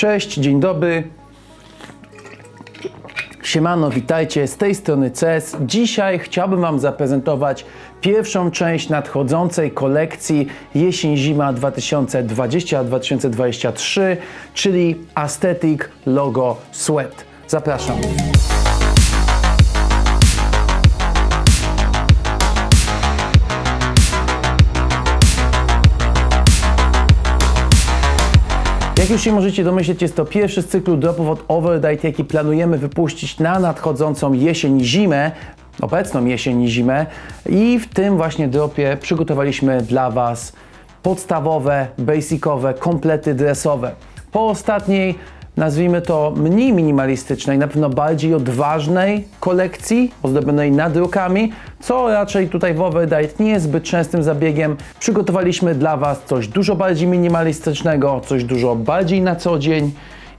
Cześć, dzień dobry. Siemano, witajcie, z tej strony CES. Dzisiaj chciałbym Wam zaprezentować pierwszą część nadchodzącej kolekcji jesień-zima 2020-2023, czyli Aesthetic Logo Sweat. Zapraszam. Jak już się możecie domyśleć, jest to pierwszy z cyklu dropów od Overdite, jaki planujemy wypuścić na nadchodzącą jesień zimę, obecną jesień i zimę. I w tym właśnie dropie przygotowaliśmy dla Was podstawowe, basicowe, komplety dresowe. Po ostatniej, nazwijmy to mniej minimalistycznej, na pewno bardziej odważnej kolekcji, ozdobionej nadrukami, co raczej tutaj w Overdite nie jest zbyt częstym zabiegiem. Przygotowaliśmy dla Was coś dużo bardziej minimalistycznego, coś dużo bardziej na co dzień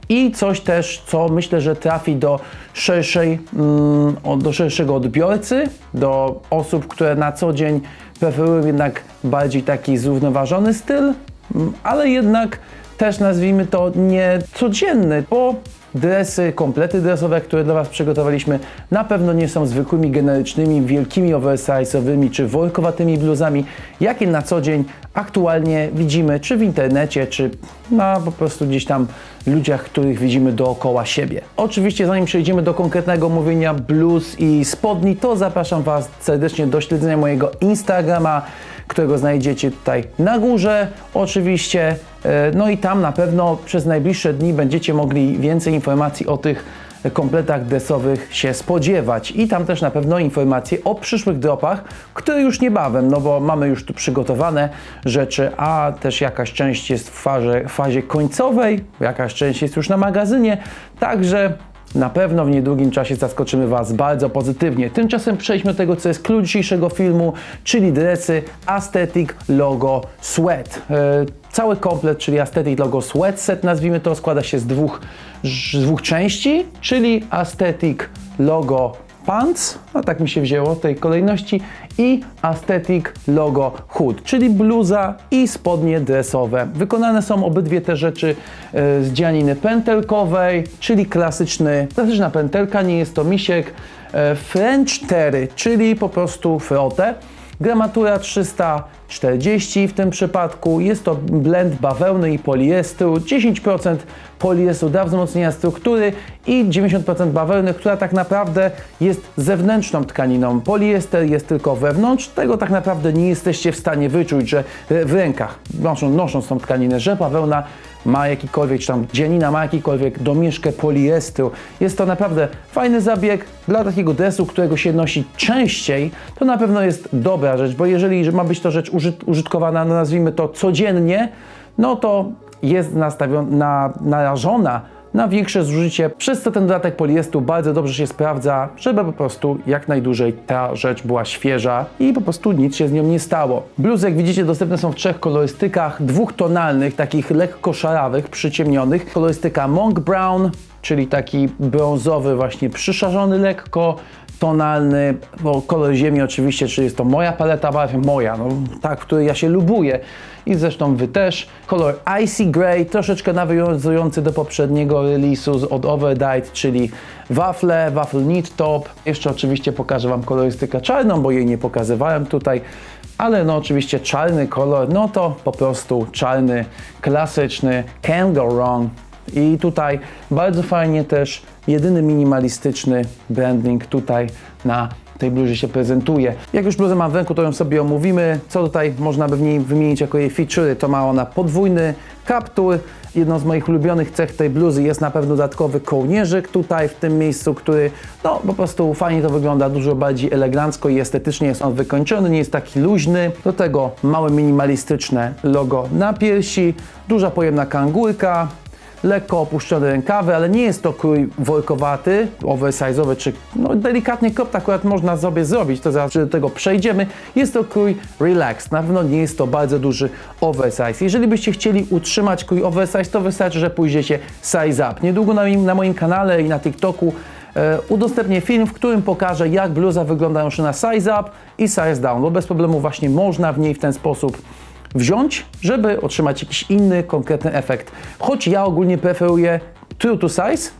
i coś też, co myślę, że trafi do, szerszej, mm, do szerszego odbiorcy, do osób, które na co dzień preferują jednak bardziej taki zrównoważony styl, mm, ale jednak też nazwijmy to nie codzienny, bo dresy, komplety dresowe, które dla Was przygotowaliśmy, na pewno nie są zwykłymi, generycznymi, wielkimi oversize'owymi czy workowatymi bluzami, jakie na co dzień aktualnie widzimy, czy w internecie, czy na po prostu gdzieś tam ludziach, których widzimy dookoła siebie. Oczywiście zanim przejdziemy do konkretnego mówienia bluz i spodni, to zapraszam Was serdecznie do śledzenia mojego Instagrama, którego znajdziecie tutaj na górze oczywiście. E, No i tam na pewno przez najbliższe dni będziecie mogli więcej informacji o tych kompletach dresowych się spodziewać. I tam też na pewno informacje o przyszłych dropach, które już niebawem, no bo mamy już tu przygotowane rzeczy, a też jakaś część jest w fazie, fazie końcowej, jakaś część jest już na magazynie, także na pewno w niedługim czasie zaskoczymy Was bardzo pozytywnie. Tymczasem przejdźmy do tego, co jest klucz dzisiejszego filmu, czyli dresy Aesthetic Logo Sweat. E, Cały komplet, czyli Aesthetic Logo Sweat Set, nazwijmy to, składa się z dwóch, z dwóch części, czyli Aesthetic Logo Pants, no tak mi się wzięło w tej kolejności, i Aesthetic Logo Hood, czyli bluza i spodnie dresowe. Wykonane są obydwie te rzeczy e, z dzianiny pętelkowej, czyli klasyczny, klasyczna pętelka, nie jest to misiek, e, French Terry, czyli po prostu frotę. Gramatura 340 w tym przypadku. Jest to blend bawełny i poliestru. 10% poliestru dla wzmocnienia struktury i 90% bawełny, która tak naprawdę jest zewnętrzną tkaniną. Poliester jest tylko wewnątrz. Tego tak naprawdę nie jesteście w stanie wyczuć, że w rękach nosząc, tą tkaninę, że bawełna ma jakikolwiek, czy tam dzianina ma jakikolwiek domieszkę poliestru. Jest to naprawdę fajny zabieg dla takiego dresu, którego się nosi częściej. To na pewno jest dobra rzecz, bo jeżeli ma być to rzecz użyt, użytkowana, no nazwijmy to codziennie, no to jest nastawiona, na, narażona na większe zużycie, przez co ten dodatek poliestru bardzo dobrze się sprawdza, żeby po prostu jak najdłużej ta rzecz była świeża i po prostu nic się z nią nie stało. Bluzy, jak widzicie, dostępne są w trzech kolorystykach, dwóch tonalnych, takich lekko szarawych, przyciemnionych. Kolorystyka Monk Brown, czyli taki brązowy, właśnie przyszarzony lekko, tonalny, bo kolor ziemi oczywiście, czyli jest to moja paleta barw, moja, no tak, w której ja się lubuję i zresztą Wy też. Kolor Icy Grey, troszeczkę nawiązujący do poprzedniego release'u od Overdite, czyli wafle, waffle knit top. Jeszcze oczywiście pokażę Wam kolorystykę czarną, bo jej nie pokazywałem tutaj, ale no oczywiście czarny kolor, no to po prostu czarny, klasyczny, can go wrong. I tutaj bardzo fajnie też jedyny minimalistyczny branding tutaj na tej bluzie się prezentuje. Jak już bluzę mam w ręku, to ją sobie omówimy. Co tutaj można by w niej wymienić jako jej featurey? To ma ona podwójny kaptur. Jedną z moich ulubionych cech tej bluzy jest na pewno dodatkowy kołnierzyk tutaj w tym miejscu, który no po prostu fajnie to wygląda, dużo bardziej elegancko i estetycznie jest on wykończony, nie jest taki luźny. Do tego małe minimalistyczne logo na piersi, duża pojemna kangurka, lekko opuszczone rękawy, ale nie jest to krój workowaty, oversize'owy, czy no, delikatnie krop akurat można sobie zrobić, to zaraz do tego przejdziemy. Jest to krój relaxed, na pewno nie jest to bardzo duży oversize. Jeżeli byście chcieli utrzymać krój oversize, to wystarczy, że pójdziecie size up. Niedługo na moim, na moim kanale i na TikToku e, udostępnię film, w którym pokażę, jak bluza wygląda już na size up i size down, bo bez problemu właśnie można w niej w ten sposób wziąć, żeby otrzymać jakiś inny, konkretny efekt. Choć ja ogólnie preferuję true to size,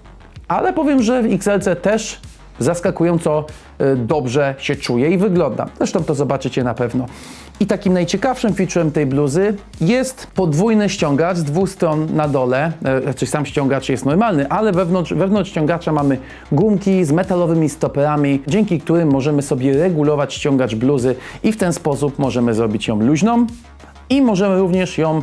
ale powiem, że w XLC też zaskakująco y, dobrze się czuje i wygląda. Zresztą to zobaczycie na pewno. I takim najciekawszym featurem tej bluzy jest podwójny ściągacz z dwóch stron na dole. Znaczy sam ściągacz jest normalny, ale wewnątrz, wewnątrz ściągacza mamy gumki z metalowymi stoperami, dzięki którym możemy sobie regulować ściągacz bluzy i w ten sposób możemy zrobić ją luźną i możemy również ją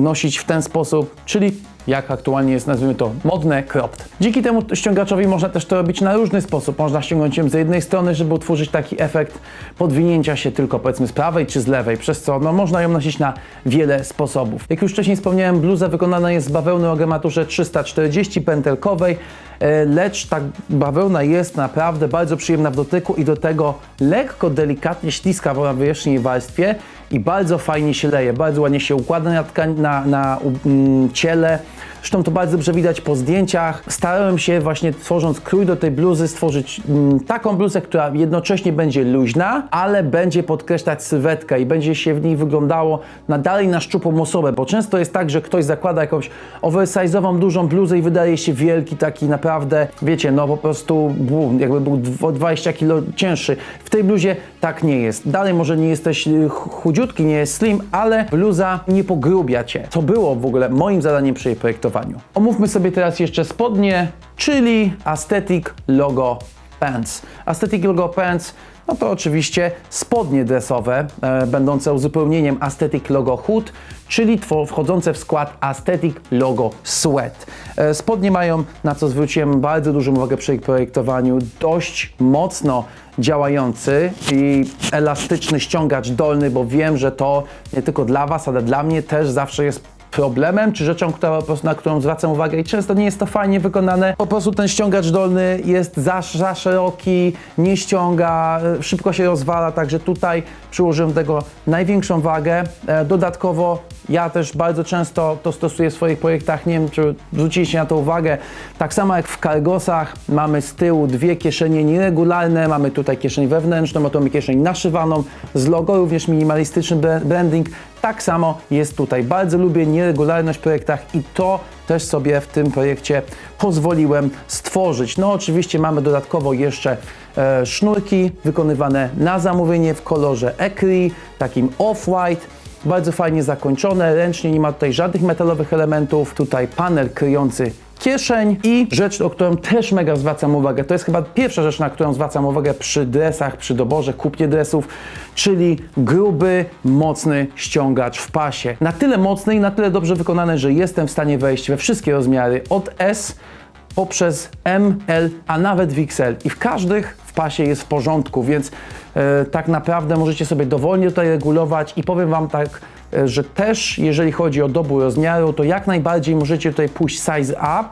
nosić w ten sposób, czyli jak aktualnie jest, nazwijmy to, modne cropped. Dzięki temu ściągaczowi można też to robić na różny sposób. Można ściągnąć ją z jednej strony, żeby utworzyć taki efekt podwinięcia się tylko powiedzmy z prawej czy z lewej, przez co no, można ją nosić na wiele sposobów. Jak już wcześniej wspomniałem, bluza wykonana jest z bawełny o gramaturze 340 pętelkowej, e, lecz ta bawełna jest naprawdę bardzo przyjemna w dotyku i do tego lekko, delikatnie śliska na wierzchniej warstwie i bardzo fajnie się leje, bardzo ładnie się układa na, na, na mm, ciele. Zresztą to bardzo dobrze widać po zdjęciach. Starałem się właśnie tworząc krój do tej bluzy stworzyć mm, taką bluzę, która jednocześnie będzie luźna, ale będzie podkreślać sylwetkę i będzie się w niej wyglądało na dalej na szczupłą osobę, bo często jest tak, że ktoś zakłada jakąś oversize'ową, dużą bluzę i wydaje się wielki, taki naprawdę, wiecie, no po prostu bu, jakby był o 20 kg cięższy. W tej bluzie tak nie jest. Dalej może nie jesteś y, chudziutki, nie jest slim, ale bluza nie pogrubia cię. Co było w ogóle moim zadaniem przy jej projektowaniu. Omówmy sobie teraz jeszcze spodnie, czyli Aesthetic Logo Pants. Aesthetic Logo Pants no to oczywiście spodnie dresowe, e, będące uzupełnieniem Aesthetic Logo Hood, czyli wchodzące w skład Aesthetic Logo Sweat. E, spodnie mają, na co zwróciłem bardzo dużą uwagę przy ich projektowaniu, dość mocno działający i elastyczny ściągacz dolny, bo wiem, że to nie tylko dla Was, ale dla mnie też zawsze jest problemem, czy rzeczą, która, po prostu, na którą zwracam uwagę. I często nie jest to fajnie wykonane. Po prostu ten ściągacz dolny jest za, za szeroki, nie ściąga, e, szybko się rozwala, także tutaj przyłożyłem tego największą wagę. E, Dodatkowo ja też bardzo często to stosuję w swoich projektach, nie wiem czy zwróciliście na to uwagę, tak samo jak w cargosach mamy z tyłu dwie kieszenie nieregularne, mamy tutaj kieszeń wewnętrzną, oto mamy kieszeń naszywaną. Z logo, również minimalistyczny bra- branding, tak samo jest tutaj. Bardzo lubię nieregularność w projektach i to też sobie w tym projekcie pozwoliłem stworzyć. No oczywiście mamy dodatkowo jeszcze e, sznurki wykonywane na zamówienie w kolorze ecri, takim off-white. Bardzo fajnie zakończone, ręcznie, nie ma tutaj żadnych metalowych elementów. Tutaj panel kryjący kieszeń i rzecz, o którą też mega zwracam uwagę, to jest chyba pierwsza rzecz, na którą zwracam uwagę przy dresach, przy doborze, kupnie dresów, czyli gruby, mocny ściągacz w pasie. Na tyle mocny i na tyle dobrze wykonany, że jestem w stanie wejść we wszystkie rozmiary od S poprzez M, L, a nawet w XL i w każdych w pasie jest w porządku, więc e, tak naprawdę możecie sobie dowolnie tutaj regulować i powiem Wam tak, że też jeżeli chodzi o dobór rozmiaru, to jak najbardziej możecie tutaj pójść size up,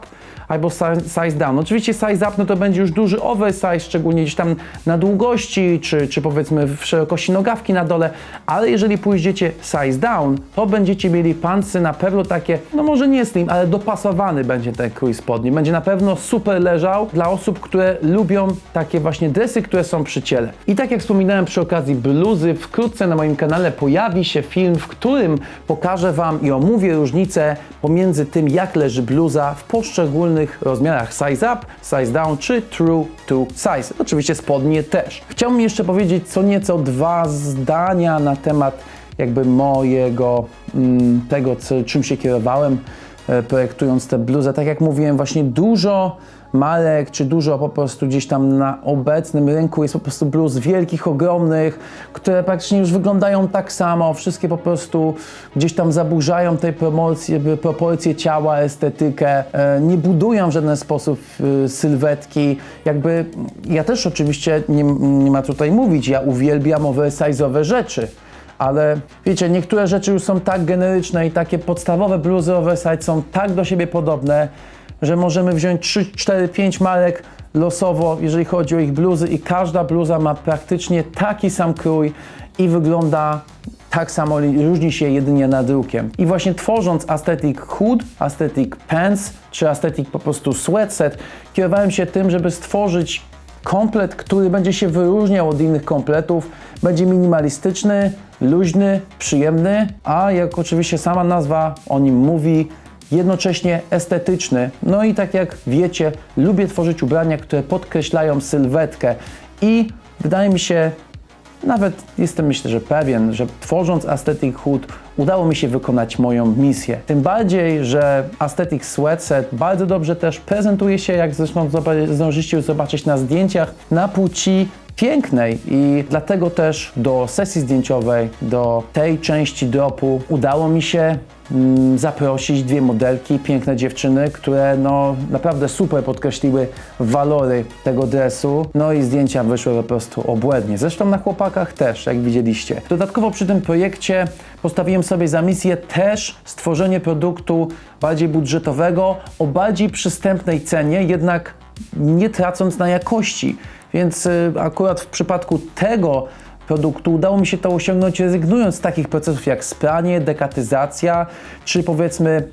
albo si- size down. Oczywiście size up no to będzie już duży oversize, szczególnie gdzieś tam na długości, czy, czy powiedzmy w szerokości nogawki na dole, ale jeżeli pójdziecie size down, to będziecie mieli pancy na pewno takie, no może nie slim, ale dopasowany będzie ten krój spodni. Będzie na pewno super leżał dla osób, które lubią takie właśnie dresy, które są przy ciele. I tak jak wspominałem przy okazji bluzy, wkrótce na moim kanale pojawi się film, w którym pokażę Wam i omówię różnicę pomiędzy tym, jak leży bluza w poszczególnych rozmiarach size up, size down czy true to size. Oczywiście spodnie też. Chciałbym jeszcze powiedzieć co nieco dwa zdania na temat jakby mojego, mm, tego co, czym się kierowałem projektując tę bluzę. Tak jak mówiłem, właśnie dużo marek, czy dużo po prostu gdzieś tam na obecnym rynku jest po prostu bluz wielkich, ogromnych, które praktycznie już wyglądają tak samo, wszystkie po prostu gdzieś tam zaburzają tej promocji, proporcje ciała, estetykę, e, nie budują w żaden sposób e, sylwetki, jakby ja też oczywiście nie, nie ma tutaj mówić, ja uwielbiam oversize'owe rzeczy, ale wiecie, niektóre rzeczy już są tak generyczne i takie podstawowe bluzy oversize są tak do siebie podobne, że możemy wziąć 3, 4, 5 marek losowo, jeżeli chodzi o ich bluzy i każda bluza ma praktycznie taki sam krój i wygląda tak samo, różni się jedynie nadrukiem. I właśnie tworząc Aesthetic Hood, Aesthetic Pants czy Aesthetic po prostu Sweatset, kierowałem się tym, żeby stworzyć komplet, który będzie się wyróżniał od innych kompletów. Będzie minimalistyczny, luźny, przyjemny, a jak oczywiście sama nazwa o nim mówi, jednocześnie estetyczny. No i tak jak wiecie, lubię tworzyć ubrania, które podkreślają sylwetkę i wydaje mi się, nawet jestem myślę, że pewien, że tworząc Aesthetic Hood udało mi się wykonać moją misję. Tym bardziej, że Aesthetic Sweatset bardzo dobrze też prezentuje się, jak zresztą już zobaczyć na zdjęciach, na płci pięknej i dlatego też do sesji zdjęciowej, do tej części dropu udało mi się zaprosić dwie modelki, piękne dziewczyny, które no naprawdę super podkreśliły walory tego dresu. No i zdjęcia wyszły po prostu obłędnie. Zresztą na chłopakach też, jak widzieliście. Dodatkowo przy tym projekcie postawiłem sobie za misję też stworzenie produktu bardziej budżetowego, o bardziej przystępnej cenie, jednak nie tracąc na jakości. Więc y, akurat w przypadku tego produktu udało mi się to osiągnąć rezygnując z takich procesów jak spranie, dekatyzacja, czy powiedzmy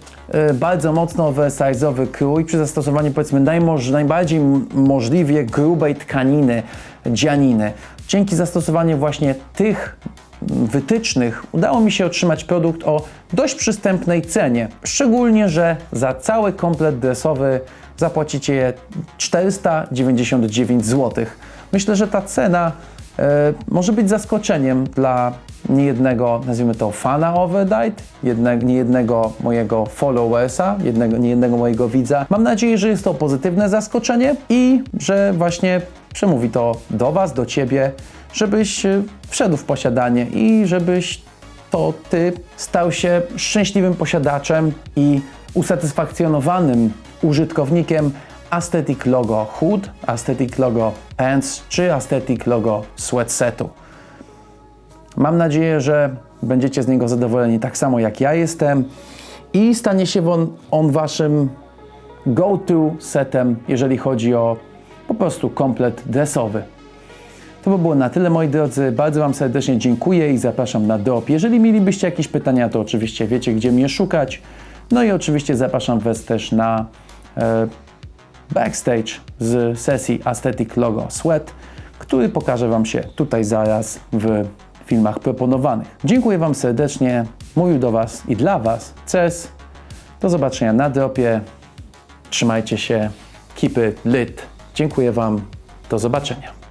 y, bardzo mocno oversize'owy krój przy zastosowaniu powiedzmy najmoż, najbardziej możliwie grubej tkaniny, dzianiny. Dzięki zastosowaniu właśnie tych wytycznych udało mi się otrzymać produkt o dość przystępnej cenie. Szczególnie, że za cały komplet dresowy zapłacicie 499 zł. Myślę, że ta cena e, może być zaskoczeniem dla niejednego, nazwijmy to, fana Overdite, jedne, niejednego mojego followersa, jednego, niejednego mojego widza. Mam nadzieję, że jest to pozytywne zaskoczenie i że właśnie przemówi to do Was, do Ciebie, żebyś e, wszedł w posiadanie i żebyś to Ty stał się szczęśliwym posiadaczem i usatysfakcjonowanym użytkownikiem Aesthetic Logo Hood, Aesthetic Logo Pants czy Aesthetic Logo Sweatsetu. Mam nadzieję, że będziecie z niego zadowoleni tak samo jak ja jestem i stanie się on, on waszym go-to setem, jeżeli chodzi o po prostu komplet dresowy. To by było na tyle, moi drodzy. Bardzo Wam serdecznie dziękuję i zapraszam na drop. Jeżeli mielibyście jakieś pytania, to oczywiście wiecie, gdzie mnie szukać. No i oczywiście zapraszam Was też na e, backstage z sesji Aesthetic Logo Sweat, który pokaże Wam się tutaj zaraz w filmach proponowanych. Dziękuję Wam serdecznie. Mówił do Was i dla Was Ces. Do zobaczenia na dropie. Trzymajcie się. Keep it lit. Dziękuję Wam. Do zobaczenia.